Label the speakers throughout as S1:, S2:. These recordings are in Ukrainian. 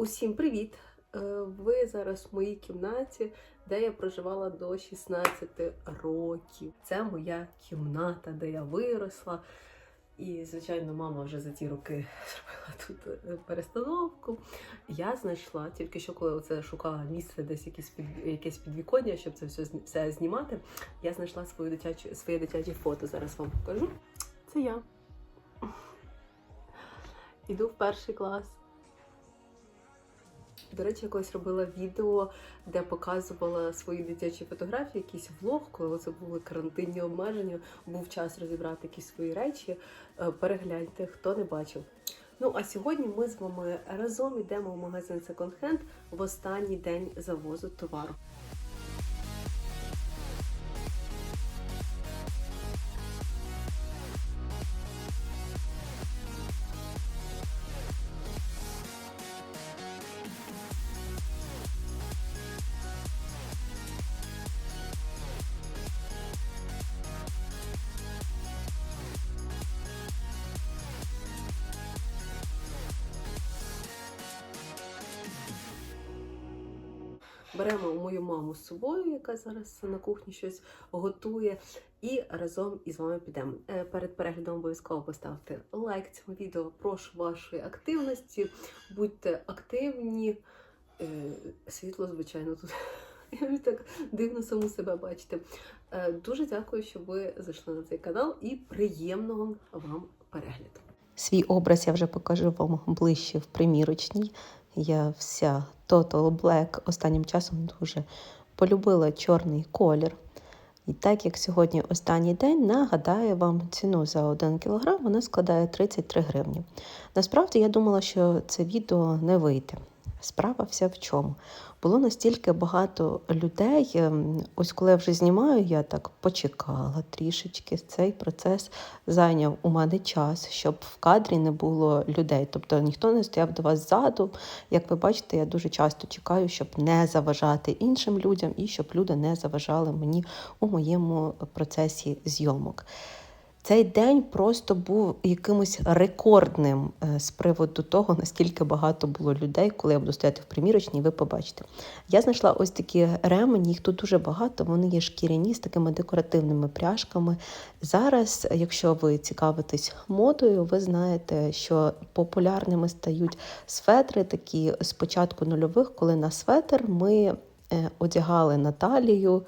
S1: Усім привіт! Е, Ви зараз в моїй кімнаті, де я проживала до 16 років. Це моя кімната, де я виросла. І, звичайно, мама вже за ті роки зробила тут е, перестановку. Я знайшла тільки що, коли оце шукала місце, десь якесь під якесь підвіконня, щоб це все, все знімати. Я знайшла свою дитячу, своє дитяче фото. Зараз вам покажу. Це я. Іду в перший клас. До речі, я колись робила відео, де показувала свої дитячі фотографії, якийсь влог, коли це були карантинні обмеження, був час розібрати якісь свої речі. Е, Перегляньте, хто не бачив. Ну а сьогодні ми з вами разом йдемо в магазин Second Hand в останній день завозу товару. Беремо мою маму з собою, яка зараз на кухні щось готує, і разом із вами підемо. Е, Перед переглядом обов'язково поставте лайк цьому відео. Прошу вашої активності. Будьте активні. Е, Світло, звичайно, тут. Я так дивно саму себе бачити. Е, Дуже дякую, що ви зайшли на цей канал і приємного вам перегляду.
S2: Свій образ я вже покажу вам ближче в примірочній. Я вся Total Black останнім часом дуже полюбила чорний колір. І так як сьогодні останній день, нагадаю вам ціну за 1 кг, вона складає 33 гривні. Насправді я думала, що це відео не вийде. Справа вся в чому. Було настільки багато людей. ем, Ось коли я вже знімаю, я так почекала трішечки. Цей процес зайняв у мене час, щоб в кадрі не було людей. Тобто ніхто не стояв до вас ззаду. Як ви бачите, я дуже часто чекаю, щоб не заважати іншим людям і щоб люди не заважали мені у моєму процесі зйомок. Цей день просто був якимось рекордним е, з приводу того, наскільки багато було людей, коли я буду стояти в примірочній, ви побачите. Я знайшла ось такі ремені, їх тут дуже багато. Вони є шкіряні з такими декоративними пряжками. Зараз, якщо ви цікавитесь модою, ви знаєте, що популярними стають светри, такі з початку нульових, коли на светр ми е, одягали на талію.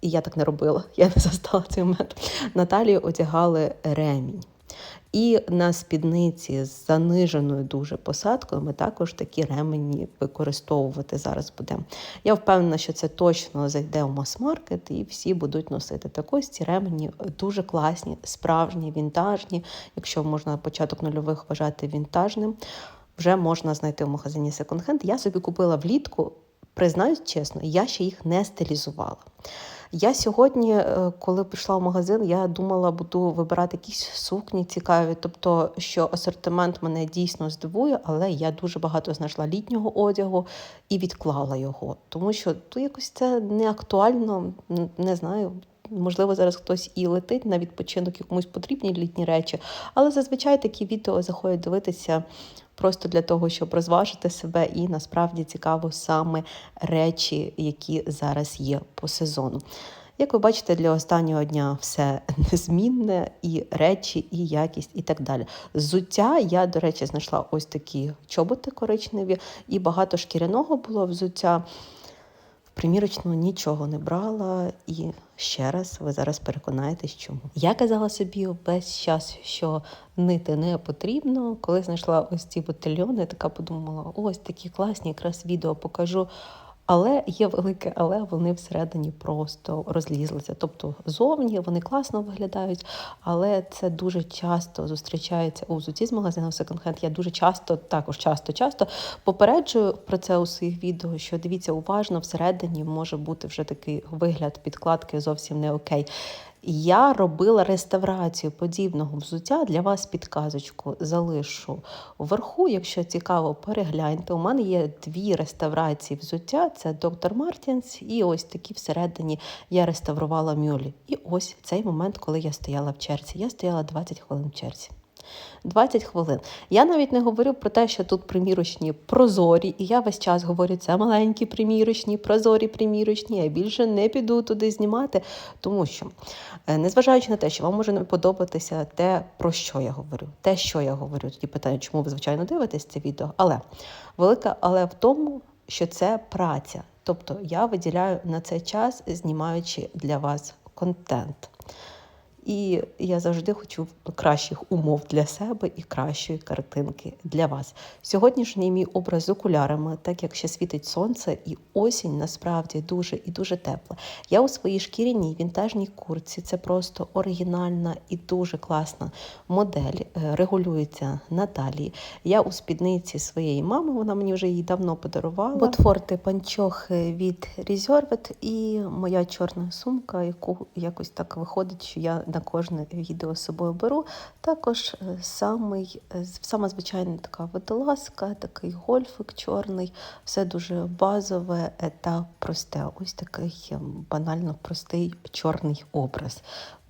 S2: І я так не робила, я не застала цей момент. На талію одягали ремінь. І на спідниці з заниженою дуже посадкою ми також такі ремені використовувати зараз будемо. Я впевнена, що це точно зайде в мас-маркет і всі будуть носити. Так ось ці ремені дуже класні, справжні, вінтажні. Якщо можна початок нульових вважати вінтажним, вже можна знайти в магазині Hand. Я собі купила влітку, признаюсь чесно, я ще їх не стилізувала. Я сьогодні, е, коли прийшла в магазин, я думала, буду вибирати якісь сукні цікаві, тобто, що асортимент мене дійсно здивує, але я дуже багато знайшла літнього одягу і відклала його, тому що то якось це не актуально, не знаю. Можливо, зараз хтось і летить на відпочинок, і комусь потрібні літні речі, але зазвичай такі відео заходять дивитися просто для того, щоб розважити себе, і насправді цікаво саме речі, які зараз є по сезону. Як ви бачите, для останнього дня все незмінне, і речі, і якість, і так далі. Взуття я, до речі, знайшла ось такі чоботи коричневі, і багато шкіряного було взуття. В примірочну нічого не брала, і ще раз ви зараз переконаєтесь, чому. Я казала собі весь час, що нити не потрібно. Коли знайшла ось ці ботильйони, така подумала: ось такі класні, якраз відео покажу. Але є велике, але вони всередині просто розлізлися. Тобто зовні вони класно виглядають, але це дуже часто зустрічається у взутті з магазину секонд-хенд. Я дуже часто, також часто, часто попереджую про це у своїх відео, що дивіться уважно, всередині може бути вже такий вигляд підкладки зовсім не окей. Я робила реставрацію подібного взуття. Для вас підказочку залишу вверху. Якщо цікаво, перегляньте. У мене є дві реставрації взуття: це доктор Мартінс, і ось такі всередині я реставрувала мюлі. І ось цей момент, коли я стояла в черзі. Я стояла 20 хвилин в черзі. 20 хвилин. Я навіть не говорю про те, що тут примірочні прозорі, і я весь час говорю, це маленькі примірочні, прозорі примірочні. Я більше не піду туди знімати, тому що, е, незважаючи на те, що вам може не подобатися те, про що я говорю, те, що я говорю, тоді питаю, чому ви звичайно дивитесь це відео. Але велика, але в тому, що це праця. Тобто я виділяю на цей час, знімаючи для вас контент. І я завжди хочу кращих умов для себе і кращої картинки для вас. Сьогоднішній мій образ з окулярами, так як ще світить сонце, і осінь насправді дуже і дуже тепла. Я у своїй шкіряній вінтажній курці. Це просто оригінальна і дуже класна модель. е, Регулюється на талії. Я у спідниці своєї мами, вона мені вже її давно подарувала. Ботфорти панчохи від Reserved і моя чорна сумка, яку якось так виходить, що я на кожне відео з собою беру. Також е, самий, е, сама звичайна така водолазка, такий гольфик чорний, все дуже базове е, та просте. Ось такий е, банально простий чорний образ.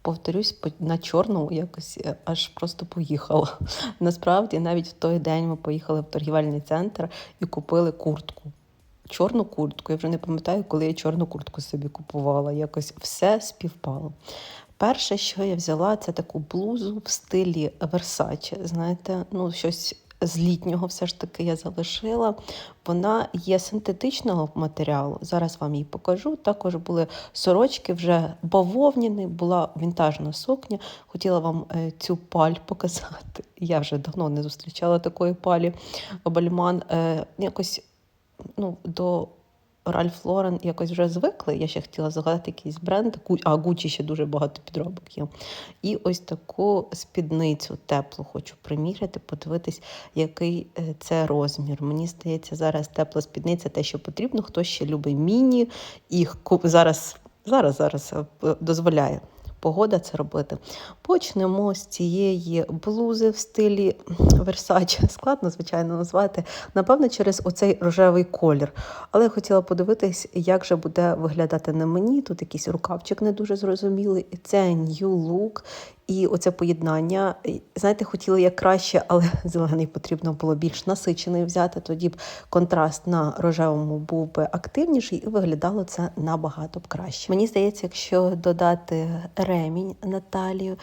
S2: Повторюсь, на чорному якось аж просто поїхала. Насправді, навіть в той день ми поїхали в торгівельний центр і купили куртку. Чорну куртку. Я вже не пам'ятаю, коли я чорну куртку собі купувала. Якось все співпало. Перше, що я взяла, це таку блузу в стилі Versace. Знаєте, ну щось з літнього все ж таки я залишила. Вона є синтетичного матеріалу. Зараз вам її покажу. Також були сорочки вже бавовняні, була вінтажна сукня. Хотіла вам е, цю паль показати. Я вже давно не зустрічала такої палі. Бальман е, якось ну, до Ральф Лорен якось вже звикли. Я ще хотіла згадати якийсь бренд, а Гучі ще дуже багато підробок є. І ось таку спідницю теплу хочу приміряти, подивитись, який е, це розмір. Мені здається, зараз тепла спідниця те, що потрібно. Хто ще любить міні, ку- зараз, зараз, зараз е, дозволяє. Погода це робити. Почнемо з цієї блузи в стилі Versace. Складно, звичайно, назвати. Напевно, через оцей рожевий колір. Але я хотіла подивитись, як же буде виглядати на мені. Тут якийсь рукавчик не дуже зрозумілий. І Це new look. І оце поєднання. Знаєте, хотіла я краще, але зелений потрібно було більш насичений взяти. Тоді б контраст на рожевому був би активніший, і виглядало це набагато б краще. Мені здається, якщо додати ремінь на талію,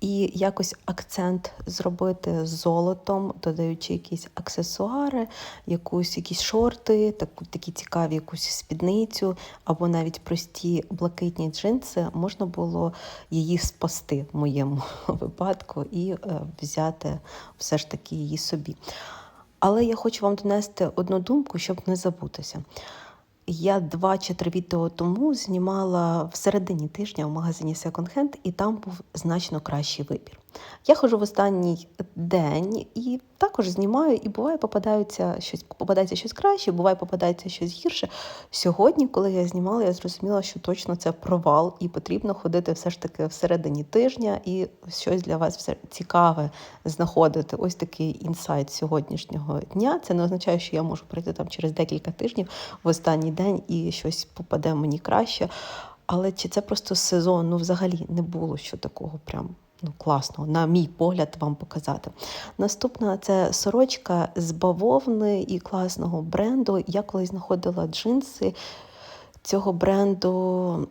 S2: і якось акцент зробити з золотом, додаючи якісь аксесуари, якусь якісь шорти, таку такі цікаві якусь спідницю, або навіть прості блакитні джинси, можна було її спасти в моєму випадку і е, взяти все ж таки її собі. Але я хочу вам донести одну думку, щоб не забутися. Я два чи три відео тому знімала в середині тижня в магазині Second Hand, і там був значно кращий вибір. Я ходжу в останній день і також знімаю, і буває попадаються щось, попадається щось краще, буває попадається щось гірше. Сьогодні, коли я знімала, я зрозуміла, що точно це провал, і потрібно ходити все ж таки всередині тижня і щось для вас все цікаве знаходити. Ось такий інсайт сьогоднішнього дня. Це не означає, що я можу прийти там через декілька тижнів в останній день і щось попаде мені краще. Але чи це просто сезон? Ну, взагалі не було що такого прям. Ну, класно, на мій погляд, вам показати. Наступна це сорочка з бавовни і класного бренду. Я колись знаходила джинси цього бренду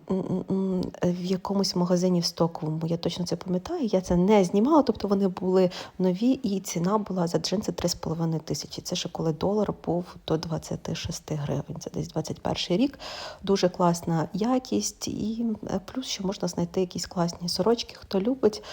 S2: в якомусь магазині в Стоковому. Я точно це пам'ятаю. Я це не знімала, тобто вони були нові, і ціна була за джинси 3,5 тисячі. Це ще коли долар був до 26 гривень. Це десь 21 рік. Дуже класна якість, і е, плюс ще можна знайти якісь класні сорочки. Хто любить,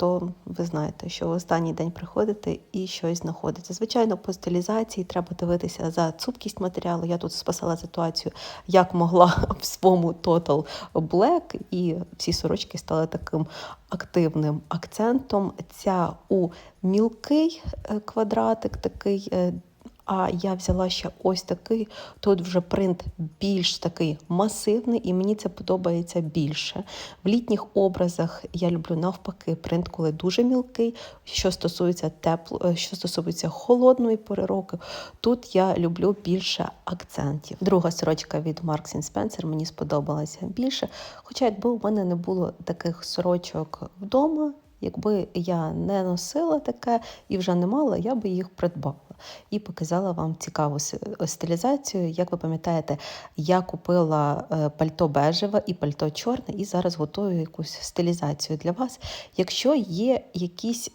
S2: то ви знаєте, що в останній день приходите і щось знаходиться. Звичайно, по стилізації треба дивитися за цупкість матеріалу. Я тут спасала ситуацію, як могла в своєму Total Black, і всі сорочки стали таким активним акцентом. Ця у мілкий е, квадратик, такий. А я взяла ще ось такий. Тут вже принт більш такий масивний, і мені це подобається більше. В літніх образах я люблю навпаки принт, коли дуже мілкий. Що стосується тепло, е, що стосується холодної пори року, тут я люблю більше акцентів. Друга сорочка від Marks Spencer мені сподобалася більше. Хоча, якби у мене не було таких сорочок вдома. Якби я не носила таке і вже не мала, я би їх придбала і показала вам цікаву стилізацію. Як ви пам'ятаєте, я купила е, пальто бежеве і пальто чорне, і зараз готую якусь стилізацію для вас. Якщо є якісь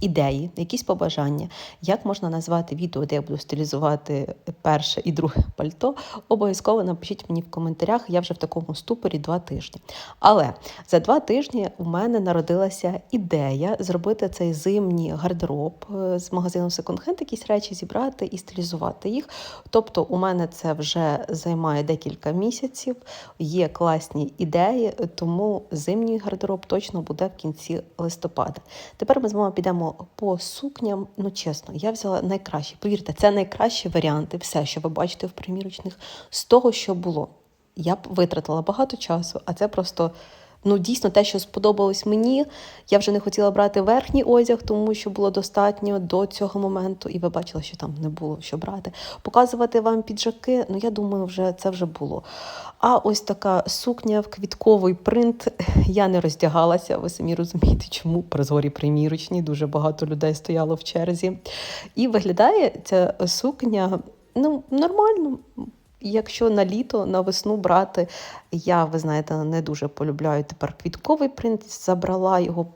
S2: ідеї, якісь побажання, як можна назвати відео, де я буду стилізувати перше і друге пальто, обов'язково напишіть мені в коментарях. Я вже в такому ступорі два тижні. Але за два тижні у мене народилася ідея зробити цей зимній гардероб е, з магазину Hand, якісь речі зібрати і стилізувати їх. Тобто, у мене це вже займає декілька місяців, є класні ідеї, тому зимній гардероб точно буде в кінці листопада. Тепер ми з вами підемо по сукням. Ну, чесно, я взяла найкращі. Повірте, це найкращі варіанти, все, що ви бачите в примірочних, з того, що було. Я б витратила багато часу, а це просто. Ну, дійсно, те, що сподобалось мені. Я вже не хотіла брати верхній одяг, тому що було достатньо до цього моменту, і ви бачили, що там не було що брати. Показувати вам піджаки, ну я думаю, вже це вже було. А ось така сукня в квітковий принт. Я не роздягалася. Ви самі розумієте, чому прозорі примірочні. Дуже багато людей стояло в черзі. І виглядає ця сукня ну, нормально. Якщо на літо, на весну брати, я, ви знаєте, не дуже полюбляю тепер квітковий принт, забрала його,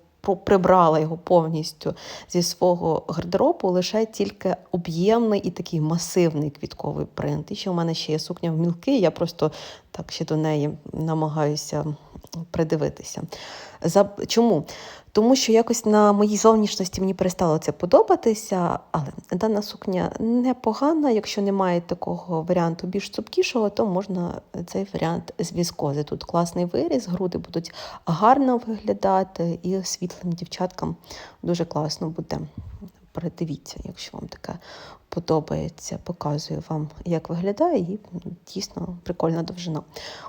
S2: прибрала його повністю зі свого гардеробу, лише тільки об'ємний і такий масивний квітковий принт. І ще в мене ще є сукня в мілки, я просто так ще до неї намагаюся придивитися. За... Чому? Тому що якось на моїй зовнішності мені перестало це подобатися, але дана сукня непогана. Якщо немає такого варіанту більш цупкішого, то можна цей варіант з віскози. Тут класний виріз, груди будуть гарно виглядати, і світлим дівчаткам дуже класно буде. Передивіться, якщо вам таке подобається, показую вам, як виглядає, і дійсно прикольна довжина.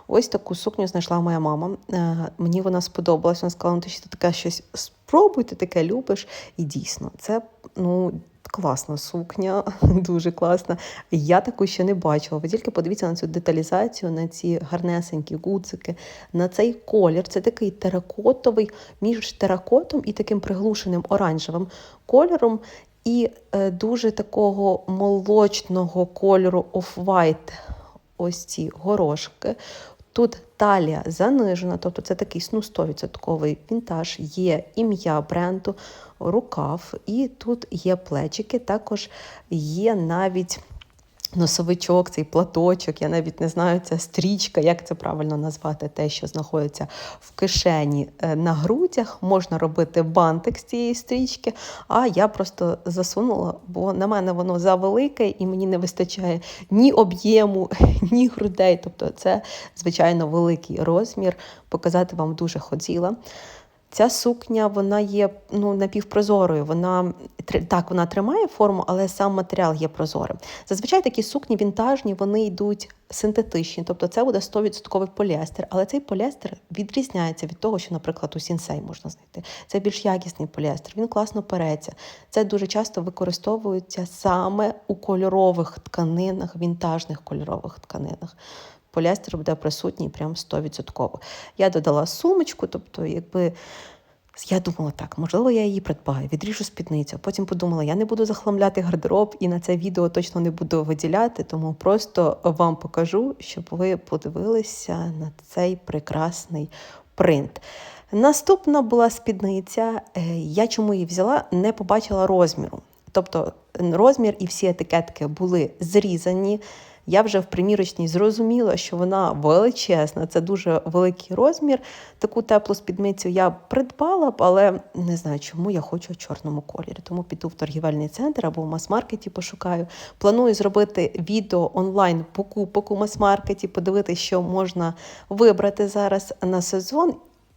S2: Ось таку сукню знайшла моя мама. Е, Мені вона сподобалась. Вона сказала, ну, ти ще таке щось спробуй, ти таке любиш. І дійсно, це ну. Класна сукня, дуже класна. Я таку ще не бачила. Ви тільки подивіться на цю деталізацію, на ці гарнесенькі гудзики, на цей колір. Це такий теракотовий між теракотом і таким приглушеним оранжевим кольором. І е, дуже такого молочного кольору off-white ось ці горошки. Тут талія занижена, тобто це такий ну, 100% вінтаж, є ім'я бренду, рукав, і тут є плечики, також є навіть носовичок, цей платочок, я навіть не знаю, це стрічка, як це правильно назвати, те, що знаходиться в кишені е, на грудях. Можна робити бантик з цієї стрічки, а я просто засунула, бо на мене воно завелике і мені не вистачає ні об'єму, ні грудей. Тобто це, звичайно, великий розмір. Показати вам дуже хотіла. Ця сукня вона є ну, напівпрозорою. Вона так, вона тримає форму, але сам матеріал є прозорим. Зазвичай такі сукні вінтажні, вони йдуть синтетичні, тобто це буде 100% поліестер. Але цей поліестер відрізняється від того, що, наприклад, у сінсей можна знайти. Це більш якісний поліестер, він класно переться. Це дуже часто використовується саме у кольорових тканинах, вінтажних кольорових тканинах. Поліестер буде присутній прям 100%. Я додала сумочку, тобто, якби. Я думала так, можливо, я її придбаю, відріжу спідницю. Потім подумала, я не буду захламляти гардероб і на це відео точно не буду виділяти, тому просто вам покажу, щоб ви подивилися на цей прекрасний принт. Наступна була спідниця. Е, Я чому її взяла, не побачила розміру. Тобто розмір і всі етикетки були зрізані. Я вже в примірочній зрозуміла, що вона величезна, це дуже великий розмір. Таку теплу спідницю я придбала б, але не знаю, чому я хочу в чорному кольорі. Тому піду в торгівельний центр або в мас-маркеті пошукаю. Планую зробити відео онлайн покупок у мас-маркеті, подивитися, що можна вибрати зараз на сезон.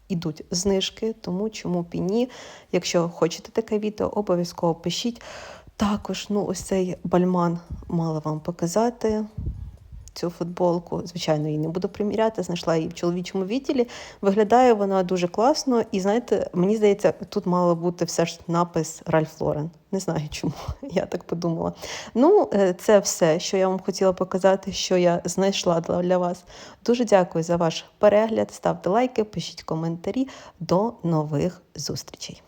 S2: Ідуть знижки, тому чому б і ні. Якщо хочете таке відео, обов'язково пишіть. Також, ну, ось цей бальман мала вам показати цю футболку. Звичайно, її не буду приміряти, знайшла її в чоловічому відділі. Виглядає вона дуже класно. І знаєте, мені здається, тут мало бути все ж напис Ральф Лорен. Не знаю чому, я так подумала. Ну, е, це все, що я вам хотіла показати, що я знайшла для для вас. Дуже дякую за ваш перегляд. Ставте лайки, пишіть коментарі. До нових зустрічей.